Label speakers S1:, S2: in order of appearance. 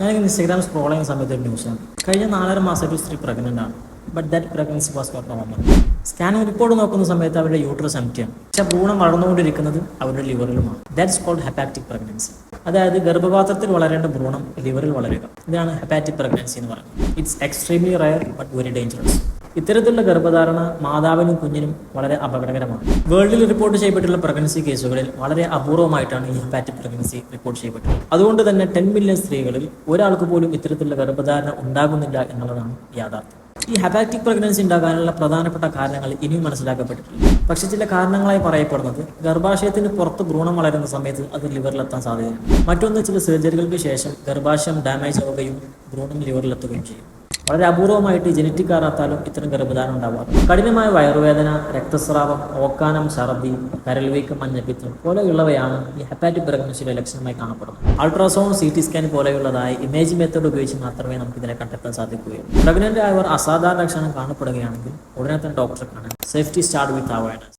S1: ഞാൻ Instagram scroll ചെയ്യുന്ന സമയത്ത് ഒരു ആണ് കഴിഞ്ഞ നാലര ഒരു സ്ത്രീ പ്രഗ്നന്റ് ആണ്. But that pregnancy was not normal scanning report നോക്കുന്ന സമയത്ത് അവരുടെ യൂട്രസ് എംറ്റിയാണ് പക്ഷേ ഭ്രൂണം വളർന്നുകൊണ്ടിരിക്കുന്നത് അവരുടെ ലിവറിലുമാണ് ദാറ്റ്സ് കോൾഡ് ഹെപ്പാറ്റിക് പ്രഗ്നൻസി അതായത് ഗർഭപാത്രത്തിൽ വളരേണ്ട ഭ്രൂണം ലിവറിൽ വളരുക. ഇതാണ് ഹെപ്പാറ്റിക് പ്രഗ്നൻസി എന്ന് പറയുന്നത്. It's extremely rare but very dangerous ഇത്തരത്തിലുള്ള ഗർഭധാരണ മാതാവിനും കുഞ്ഞിനും വളരെ അപകടകരമാണ്. വേൾഡിൽ റിപ്പോർട്ട് ചെയ്യപ്പെട്ടുള്ള പ്രഗ്നൻസി കേസുകളിൽ വളരെ അപൂർവമായിട്ടാണ് ഈ ഹെപ്പാറ്റിക് പ്രഗ്നൻസി റിപ്പോർട്ട് ചെയ്യപ്പെട്ടത് അതുകൊണ്ട് തന്നെ ടെൻ മില്യൺ സ്ത്രീകളിൽ ഒരാൾക്ക് പോലും ഇത്തരത്തിലുള്ള ഗർഭധാരണ ഉണ്ടാകുന്നില്ല എന്നുള്ളതാണ് യാഥാർത്ഥ്യം. ഈ ഹെപ്പാറ്റിക് പ്രഗ്നൻസി ഉണ്ടാകാനുള്ള പ്രധാനപ്പെട്ട കാരണങ്ങൾ ഇനിയും മനസ്സിലാക്കപ്പെട്ടിട്ടില്ല. പക്ഷെ ചില കാരണങ്ങളായി പറയപ്പെടുന്നത് ഗർഭാശയത്തിന് പുറത്ത് ഭ്രൂണം വളരുന്ന സമയത്ത് അത് ലിവറിലെത്താൻ സാധ്യതയുണ്ട് മറ്റൊന്ന് ചില സർജറികൾക്ക് ശേഷം ഗർഭാശയം ഡാമേജ് ആവുകയും ഭ്രൂണം ലിവറിലെത്തുകയും ചെയ്യും. വളരെ അപൂർവമായിട്ട് ജനറ്റിക് കാരണത്താലും ഇത്തരം ഗർഭധാരണം ഉണ്ടാവാറുണ്ട് കഠിനമായ വയറുവേദന രക്തസ്രാവം ഓക്കാനം ഛർദി കരൽവീക്കം മഞ്ഞപ്പിത്തം പോലെയുള്ളവയാണ് ഈ ഹെപ്പാറ്റിക് പ്രഗ്നൻസിയുടെ ലക്ഷണമായി കാണപ്പെടുന്നത്. അൾട്രാസൗണ്ട് സി ടി സ്കാൻ പോലെയുള്ളതായ ഇമേജ് മെത്തേഡ് ഉപയോഗിച്ച് മാത്രമേ നമുക്ക് ഇതിനെ കണ്ടെത്താൻ സാധിക്കുകയുള്ളൂ. പ്രഗ്നന്റ് ആയവർ അസാധാരണ ലക്ഷണം കാണപ്പെടുകയാണെങ്കിൽ ഉടനെ തന്നെ ഡോക്ടറെ കാണാൻ സേഫ്റ്റി സ്റ്റാർട്ട് വിത്ത് അവയർനെസ്